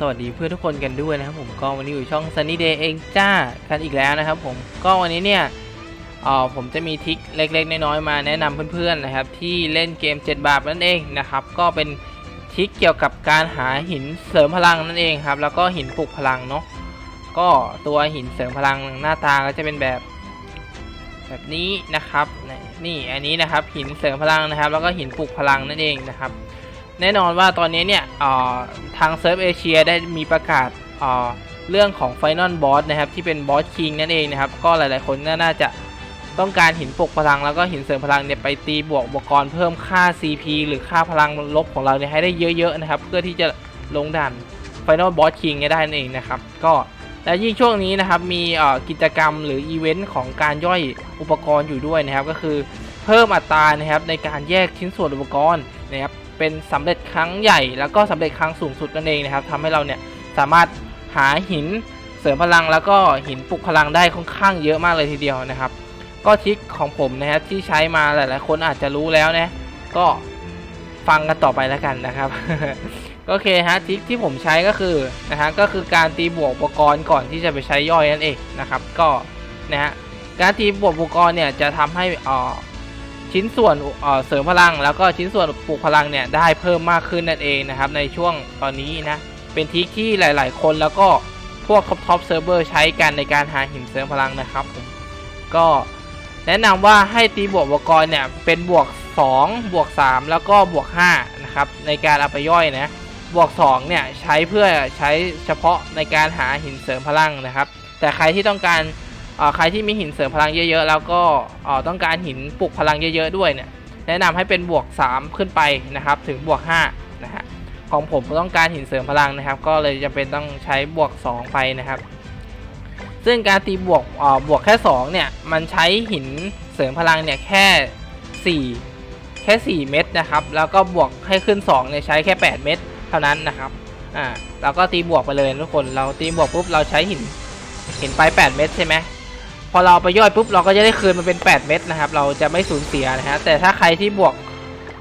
สวัสดีเพื่อนทุกคนกันด้วยนะครับผมก็วันนี้อยู่ช่อง Sunny Day เองจ้ากันอีกแล้วนะครับผมก็วันนี้เนี่ยเอ่อผมจะมีทริคเล็กๆน้อยๆมาแนะนำเพื่อนๆนะครับที่เล่นเกม 7 บาทนั่นเองนะครับก็เป็นทริคเกี่ยวกับการหาหินเสริมพลังนั่นเองครับแล้วก็หินปลุกพลังเนาะก็ตัวหินเสริมพลังหน้าตาก็จะเป็นแบบแบบนี้นะครับนี่อันนี้นะครับหินเสริมพลังนะครับ แล้วก็หินปลุกพลังนั่นเองนะครับ แน่นอนว่าตอนนี้เนี่ยทางเซิร์ฟเอเชียได้มีประกาศเรื่องของไฟนอลบอสนะครับที่เป็นบอสคิงนั่นเองนะครับ ก็หลายๆคนน่าจะต้องการหินปกพลังแล้วก็หินเสริมพลังเนี่ยไปตีบวกอุปกรณ์เพิ่มค่า CP หรือค่าพลังลบของเราเนี่ยให้ได้เยอะๆนะครับ เพื่อที่จะลงด่านไฟนอลบอสคิงได้นั่นเองนะครับ ก็และยิ่งช่วงนี้นะครับมีกิจกรรมหรืออีเวนต์ของการย่อยอุปกรณ์อยู่ด้วยนะครับ ก็คือเพิ่มอัตรานะครับในการแยกชิ้นส่วนอุปกรณ์นะครับ เป็นสำเร็จครั้งใหญ่ แล้วก็สำเร็จครั้งสูงสุดนั่นเองนะครับทำให้เราเนี่ยสามารถหาหินเสริมพลังแล้วก็หินปลุกพลังได้ค่อนข้างเยอะมากเลยทีเดียวนะครับ ก็ทริคของผมนะครับที่ใช้มาหลาย ๆ คนอาจจะรู้แล้วนะก็ฟังกันต่อไปแล้วกันนะครับโอเคฮะทริคที่ผมใช้ก็คือนะฮะก็คือการตีบวกอุปกรณ์ก่อนที่จะไปใช้ย่อยนั่นเองนะครับ ก็นะฮะการตีบวกอุปกรณ์เนี่ยจะทำให้อ่อ ชิ้นส่วนเสริมพลัง แล้วก็ชิ้นส่วนปลูกพลังเนี่ยได้เพิ่มมากขึ้นนั่นเองนะครับในช่วงตอนนี้นะเป็นทริคที่หลาย ๆ คนแล้วก็พวกท็อปท็อปเซิร์ฟเวอร์ใช้กันในการหาหินเสริมพลังนะครับผมก็แนะนำว่าให้ตีบวกอุปกรณ์เนี่ยเป็นบวก 2 บวก 3 แล้วก็บวก5นะครับในการเอาไปย่อยนะบวก2เนี่ยใช้เพื่อใช้เฉพาะในการหาหินเสริมพลังนะครับ แต่ใครที่ต้องการ ใครที่มีหินเสริมพลังเยอะๆ แล้วก็ต้องการหินปลุกพลังเยอะๆด้วยเนี่ยแนะนำให้เป็นบวก 3 ขึ้นไปนะครับถึงบวก5นะฮะของผมต้องการหินเสริมพลังนะครับ ก็เลยจะเป็นต้องใช้บวก 2 ไปนะครับ ซึ่งการตีบวกบวกแค่2เนี่ยมันใช้หินเสริมพลังเนี่ยแค่ 4 แค่ 4 เม็ดนะครับ แล้วก็บวกให้ขึ้น2เนี่ยใช้แค่ 8 เม็ดเท่านั้นนะครับอ่าเราก็ตีบวกไปเลยทุกคนเราตีบวกปุ๊บเราใช้หินหินไป 8 เม็ดใช่ไหม พอเราไปย่อยปุ๊บเราก็จะได้คืนมาเป็น 8 เม็ดนะครับ เราจะไม่สูญเสียนะฮะแต่ถ้าใครที่บวก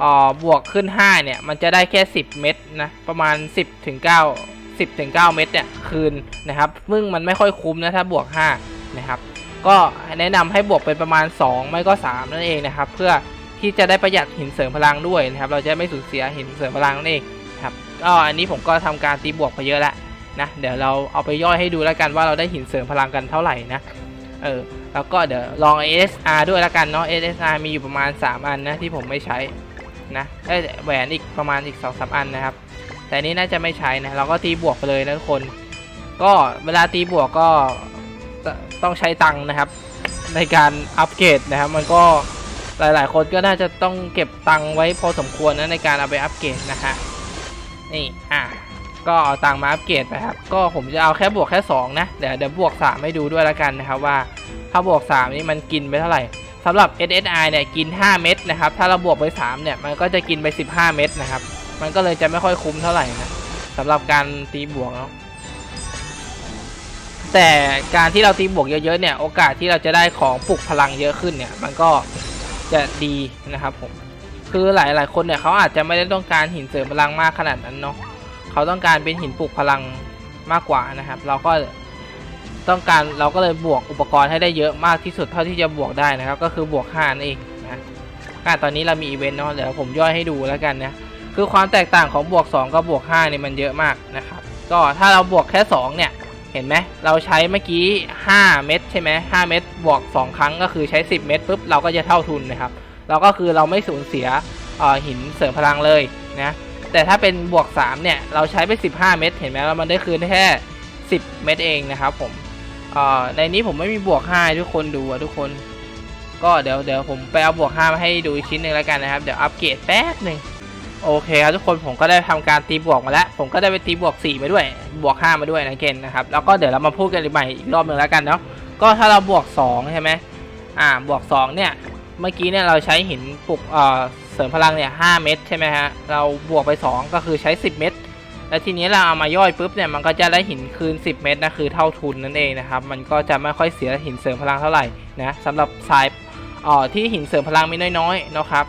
อ่อบวกขึ้น 5 เนี่ย มันจะได้แค่ 10 เม็ดนะ ประมาณ 10ถึง9 10ถึง9เม็ดเนี่ยคืนนะครับซึ่งมันไม่ค่อยคุ้มนะถ้าบวก 5 นะครับ ก็แนะนำให้บวกเป็นประมาณ 2 ไม่ก็ 3 นั่นเองนะครับ เพื่อที่จะได้ประหยัดหินเสริมพลังด้วยนะครับ เราจะไม่สูญเสียหินเสริมพลังนั่นเองครับก็อันนี้ผมก็ทำการตีบวกไปเยอะแล้วนะ เดี๋ยวเราเอาไปย่อยให้ดูแล้วกันว่าเราได้หินเสริมพลังกันเท่าไหร่นะ เออแล้วก็เดี๋ยวลอง SSR ด้วยล้วกันเนาะ SSR มีอยู่ประมาณ 3 อันนะที่ผมไม่ใช้นะได้แหวนอีกประมาณอีก2อสอันนะครับ แต่นี้น่าจะไม่ใช้นะเราก็ตีบวกไปเลยนะทุกคน ก็เวลาตีบวกก็ตต้องใช้ตังค์นะครับ ในการอัปเกรดนะครับ มันก็หลายๆ คนก็น่าจะต้องเก็บตังค์ไว้พอสมควรนะในการเอาไปอัปเกรดนะฮะนี่อะ ก็เอาตังมาอัปเกรดไปครับ ก็ผมจะเอาแค่บวกแค่ 2 นะ เดี๋ยวเดี๋ยวบวก 3 ให้ดูด้วยแล้วกันนะครับว่าถ้าบวก 3 นี่มันกินไปเท่าไหร่สำหรับ SSI เนี่ยกิน 5 เม็ดนะครับ ถ้าเราบวกไป 3 เนี่ย มันก็จะกินไป 15 เม็ดนะครับ มันก็เลยจะไม่ค่อยคุ้มเท่าไหร่นะสำหรับการตีบวกเนาะแต่การที่เราตีบวกเยอะๆเนี่ย โอกาสที่เราจะได้ของปลุกพลังเยอะขึ้นเนี่ย มันก็จะดีนะครับผม คือหลายๆคนเนี่ยเขาอาจจะไม่ได้ต้องการหินเสริมพลังมากขนาดนั้นเนาะ เขาต้องการเป็นหินปลุกพลังมากกว่านะครับ เราก็ต้องการเราก็เลยบวกอุปกรณ์ให้ได้เยอะมากที่สุดเท่าที่จะบวกได้นะครับ ก็คือบวก5นั่นเองนะอะตอนนี้เรามีอีเวนต์เนาะเดี๋ยวผมย่อยให้ดูแล้วกันนะคือความแตกต่างของบวก 2 กับบวก5เนี่ยมันเยอะมากนะครับ ก็ถ้าเราบวกแค่ 2 เนี่ยเห็นไหมเราใช้เมื่อกี้ 5 เม็ดใช่ไหม5เม็ดบวก 2 ครั้งก็คือใช้ 10 เม็ดปุ๊บเราก็จะเท่าทุนนะครับเราก็คือเราไม่สูญเสียหินเสริมพลังเลยนะ แต่ถ้าเป็นบวก 3 เนี่ย เราใช้ไป 15 เม็ดเห็นไหมแล้วมันได้คืนแค่ 10 เม็ดเองนะครับผมอ่อในนี้ผมไม่มีบวก5ให้ทุกคนดูอะทุกคน ก็เดี๋ยวเดี๋ยวผมไปเอาบวก 5 มาให้ดูอีกชิ้นหนึ่งแล้วกันนะครับ เดี๋ยวอัปเกรดแป๊บหนึ่งโอเคครับทุกคนผมก็ได้ทำการตีบวกมาแล้ว ผมก็ได้ไปตีบวก 4 มาด้วย บวก 5 มาด้วยนะเกณฑ์นะครับ แล้วก็เดี๋ยวเรามาพูดกันใหม่อีกรอบหนึ่งแล้วกันเนาะก็ถ้าเราบวก 2 ใช่ไหมอ่าบวก 2 เนี่ย เมื่อกี้เนี่ยเราใช้หินปลุกเอ่อ ริมพลังเนี่ย5เม็ดใช่ไหมฮะ เราบวกไป 2 ก็คือใช้ 10 เม็ดแล้วทีนี้เราเอามาย่อยปุ๊บเนี่ยมันก็จะได้หินคืน 10 เม็ดนะคือเท่าทุนนั่นเองนะครับ มันก็จะไม่ค่อยเสียหินเสริมพลังเท่าไหร่นะสำหรับสายอ่อที่หินเสริมพลังมีน้อยๆนะครับ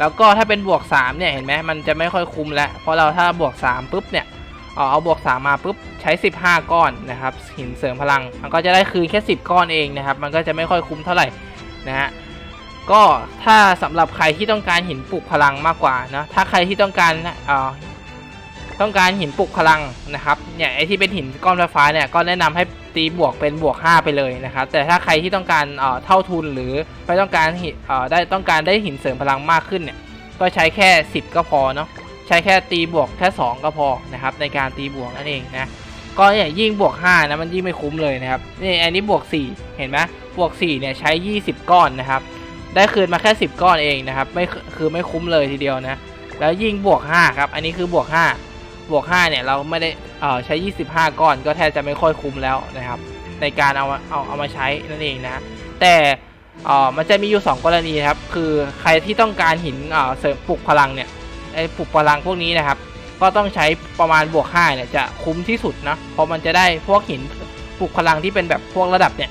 แล้วก็ถ้าเป็นบวก3เนี่ยเห็นไหมมันจะไม่ค่อยคุ้มแล้วเพราะเราถ้าบวก3ปุ๊บเนี่ยเอาเอาบวก3มาปุ๊บใช้ 15 ก้อนนะครับหินเสริมพลัง มันก็จะได้คืนแค่ 10 ก้อนเองนะครับ มันก็จะไม่ค่อยคุ้มเท่าไหร่นะฮะ ก็ถ้าสำหรับใครที่ต้องการหินปลุกพลังมากกว่านะถ้าใครที่ต้องการเอ่อต้องการหินปลุกพลังนะครับเนี่ยไอที่เป็นหินก้อนไฟฟ้าเนี่ยก็แนะนำให้ตีบวกเป็นบวก 5 ไปเลยนะครับ แต่ถ้าใครที่ต้องการเอ่อเท่าทุนหรือไม่ต้องการหินเอ่อได้ต้องการได้หินเสริมพลังมากขึ้นเนี่ยก็ใช้แค่ 10 ก็พอเนาะใช้แค่ตีบวกแค่2ก็พอนะครับในการตีบวกนั่นเองนะก็เนี่ยยิ่งบวก5นะมันยิ่งไม่คุ้มเลยนะครับนี่อันนี้บวก 4 เห็นไหมบวก4เนี่ยใช้ 20 ก้อนนะครับ ได้คืนมาแค่ 10 ก้อนเองนะครับไม่คือไม่คุ้มเลยทีเดียวนะ แล้วยิ่งบวก 5 ครับ อันนี้คือบวก 5 บวก 5 เนี่ยเราไม่ได้เอ่อใช้ 25 ก้อน ก็แทบจะไม่ค่อยคุ้มแล้วนะครับ ในการเอาเอาเอามาใช้นั่นเองนะ แต่เอ่อมันจะมีอยู่ 2 กรณีครับ คือใครที่ต้องการหินเอ่อเสริมปลุกพลังเนี่ยไอ้ปลุกพลังพวกนี้นะครับ ก็ต้องใช้ประมาณบวก 5 เนี่ยจะคุ้มที่สุดนะเพราะมันจะได้พวกหินปลุกพลังที่เป็นแบบพวกระดับเนี่ย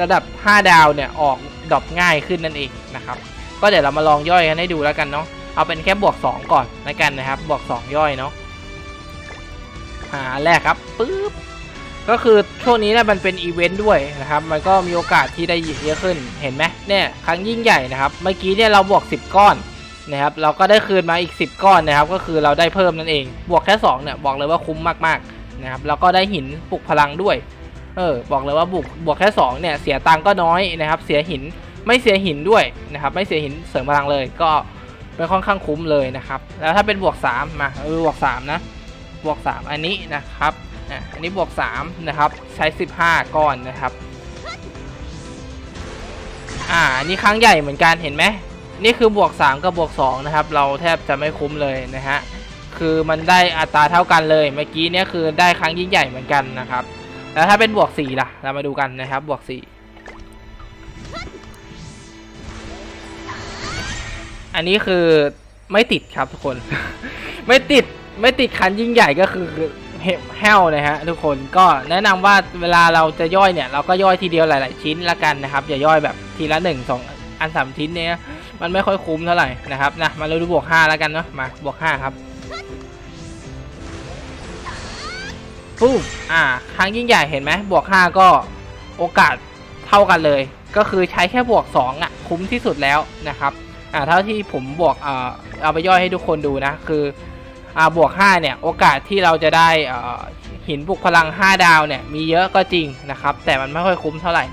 ระดับ 5 ดาวเนี่ยออกดรอปง่ายขึ้นนั่นเองนะครับ ก็เดี๋ยวเรามาลองย่อยกันให้ดูแล้วกันเนาะเอาเป็นแค่บวก 2 ก่อนแล้วกันนะครับ บวก 2 ย่อยเนาะอ่าแรกครับปึ๊บก็คือช่วงนี้เนี่ยมันเป็นอีเวนต์ด้วยนะครับ มันก็มีโอกาสที่ได้เยอะขึ้นเห็นไหมเนี่ยครั้งยิ่งใหญ่นะครับ เมื่อกี้เนี่ยเราบวก 10 ก้อนนะครับ เราก็ได้คืนมาอีก 10 ก้อนนะครับ ก็คือเราได้เพิ่มนั่นเอง บวกแค่2เนี่ยบอกเลยว่าคุ้มมากๆนะครับแล้วก็ได้หินปลุกพลังด้วย เออบอกเลยว่าบวกบวกแค่2เนี่ยเสียตังก็น้อยนะครับเสียหินไม่เสียหินด้วยนะครับไม่เสียหินเสริมพลังเลยก็เป็นค่อนข้างคุ้มเลยนะครับแล้วถ้าเป็นบวก3มาเออบวก3นะบวก 3 อันนี้นะครับอันนี้บวก3นะครับใช้ 15 ก้อนนะครับอ่านนี้ครั้งใหญ่เหมือนกันเห็นไหมนี่คือบวก 3 กับบวก2นะครับเราแทบจะไม่คุ้มเลยนะฮะคือมันได้อัตราเท่ากันเลยเมื่อกี้เนี่ยคือได้ครั้งยิ่งใหญ่เหมือนกันนะครับ แล้วถ้าเป็นบวก4ล่ะ เรามาดูกันนะครับ บวก4อันนี้คือไม่ติดครับทุกคน ไม่ติดไม่ติดคันยิ่งใหญ่ก็คือแห้วนะฮะทุกคนก็แนะนำว่าเวลาเราจะย่อยเนี่ย เราก็ย่อยทีเดียวหลาย ๆ ชิ้นละกันนะครับ อย่าย่อยแบบทีละ1 2อันสามชิ้นเนี่ยมันไม่ค่อยคุ้มเท่าไหร่นะครับนะมาเราดูบวก5แล้วกันเนาะมาบวก5ครับ ปุ๊บอ่า ครั้งยิ่งใหญ่เห็นไหมบวก 5 ก็โอกาสเท่ากันเลย ก็คือใช้แค่บวก 2 อะ คุ้มที่สุดแล้วนะครับ อ่า เท่าที่ผมบวก เอ่าเอาไปย่อยให้ทุกคนดูนะ คือ อ่า บวก 5 เนี่ย โอกาสที่เราจะได้อ่าหินปลุกพลัง 5 ดาวเนี่ย มีเยอะก็จริงนะครับ แต่มันไม่ค่อยคุ้มเท่าไหร่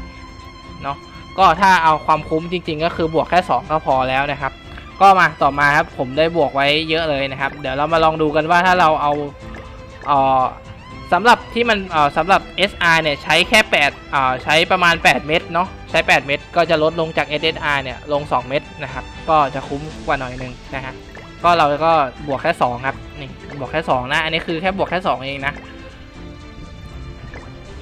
เนาะ ก็ถ้าเอาความคุ้มจริง ๆ ก็คือบวกแค่ 2 ก็พอแล้วนะครับก็มาต่อมาครับผมได้บวกไว้เยอะเลยนะครับ เดี๋ยวเรามาลองดูกันว่าถ้าเราเอาเอ่อ สำหรับที่มันเอ่อสำหรับ SR เนี่ยใช้แค่8เอ่อใช้ประมาณ 8 เม็ดเนาะใช้ 8 เม็ดก็จะลดลงจาก SSR เนี่ยลง 2 เม็ดนะครับก็จะคุ้มกว่าหน่อยนึงนะฮะก็เราก็บวกแค่2ครับนี่บวกแค่2นะอันนี้คือแค่บวกแค่ 2 เองนะ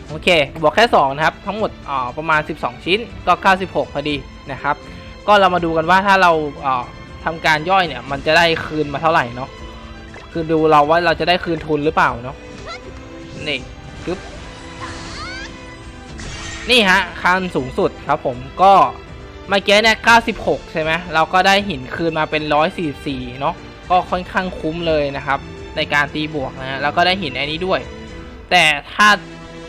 โอเคบวกแค่2นะครับทั้งหมดอ่าประมาณ 12 ชิ้นก็ 96 พอดีนะครับ ก็เรามาดูกันว่าถ้าเราอ่าทำการย่อยเนี่ยมันจะได้คืนมาเท่าไหร่เนาะคือดูเราว่าเราจะได้คืนทุนหรือเปล่าเนาะ นี่กึ๊บนี่ฮะคันสูงสุดครับผมก็เมื่อกี้เนี่ย96 ใช่ไหมเราก็ได้หินคืนมาเป็น 144 เนาะก็ค่อนข้างคุ้มเลยนะครับ ในการตีบวกนะฮะแล้วก็ได้หินไอ้นี้ด้วย แต่ถ้า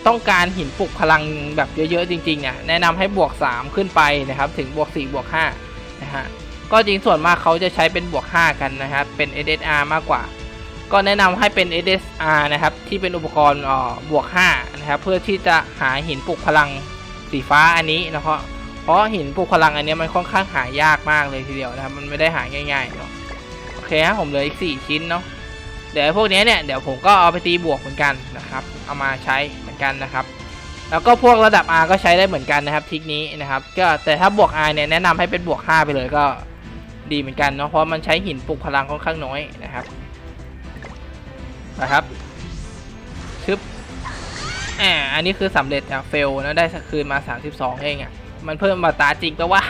ต้องการหินปลุกพลังแบบเยอะๆจริงๆเนี่ยแนะนำให้บวก 3 ขึ้นไปนะครับ ถึงบวก 4 บวก5นะฮะก็จริงส่วนมากเขาจะใช้เป็นบวก 5 กันนะครับเป็น SSR มากกว่า ก็แนะนำให้เป็น SSR นะครับ ที่เป็นอุปกรณ์บวก 5 นะครับ เพื่อที่จะหาหินปลุกพลังสีฟ้าอันนี้นะครับเพราะหินปลุกพลังอันนี้มันค่อนข้างหายากมากเลยทีเดียวนะครับ มันไม่ได้หาง่ายๆเนาะโอเคครับผมเหลืออีก 4 ชิ้นเนาะเดี๋ยวพวกนี้เนี่ยเดี๋ยวผมก็เอาไปตีบวกเหมือนกันนะครับ เอามาใช้เหมือนกันนะครับ แล้วก็พวกระดับ R ก็ใช้ได้เหมือนกันนะครับทิกนี้นะครับก็แต่ถ้าบวก R เนี่ยแนะนำให้เป็นบวก 5 ไปเลยก็ดีเหมือนกันเนาะเพราะมันใช้หินปลุกพลังค่อนข้างน้อยนะครับ นะครับชึบแอบอันนี้คือสำเร็จจากเฟลนะได้คืนมา 32 เองอะ่ะ มันเพิ่มมาตาจริงปะวะ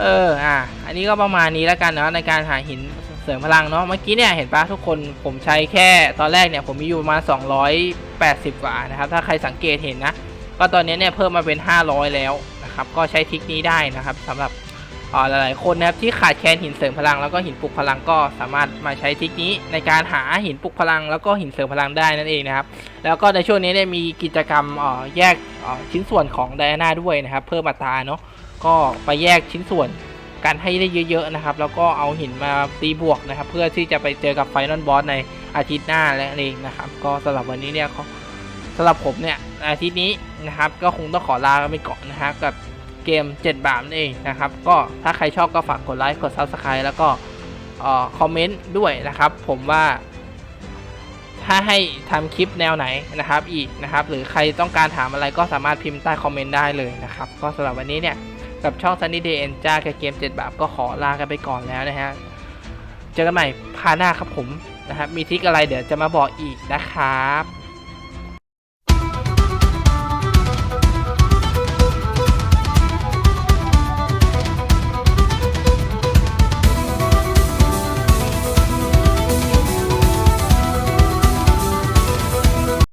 เอออะอันนี้ก็ประมาณนี้แล้วกันเนาะในการหาหินเสริมพลังเนาะเมื่อกี้เนี่ยเห็นปะทุกคนผมใช้แค่ตอนแรกเนี่ยผมมีอยู่ประมาณ280 กว่านะครับ ถ้าใครสังเกตเห็นนะ ก็ตอนนี้เนี่ยเพิ่มมาเป็น 500 แล้วนะครับ ก็ใช้ทิกนี้ได้นะครับสำหรับ หลายๆคนนะครับที่ขาดแคลนหินเสริมพลังแล้วก็หินปลุกพลังก็สามารถมาใช้ทิกนี้ในการหาหินปลุกพลังแล้วก็หินเสริมพลังได้นั่นเองนะครับแล้วก็ในช่วงนี้เนี่ยมีกิจกรรมอ่อแยกอ่อชิ้นส่วนของไดอาน่าด้วยนะครับเพิ่มอัตราเนาะก็ไปแยกชิ้นส่วนกันให้ได้เยอะๆนะครับแล้วก็เอาหินมาตีบวกนะครับ เพื่อที่จะไปเจอกับไฟนอลบอสในอาทิตย์หน้าและนั่นเองนะครับ ก็สำหรับวันนี้เนี่ยสำหรับผมเนี่ยอาทิตย์นี้นะครับ ก็คงต้องขอลาไปก่อนนะครับกับ เกม 7 บาทนั่นเองนะครับ ก็ถ้าใครชอบก็ฝากกดไลค์กด Subscribe แล้วก็คอมเมนต์ด้วยนะครับ ผมว่าถ้าให้ทำคลิปแนวไหนนะครับอีกนะครับ หรือใครต้องการถามอะไรก็สามารถพิมพ์ใต้คอมเมนต์ได้เลยนะครับ ก็สำหรับวันนี้เนี่ย กับช่อง Sunny Day e n j a กับเกม 7 บาทก็ขอลากันไปก่อนแล้วนะฮะเจอกันใหม่พาหน้าครับผมนะครับมีทิกอะไรเดี๋ยวจะมาบอกอีกนะครับ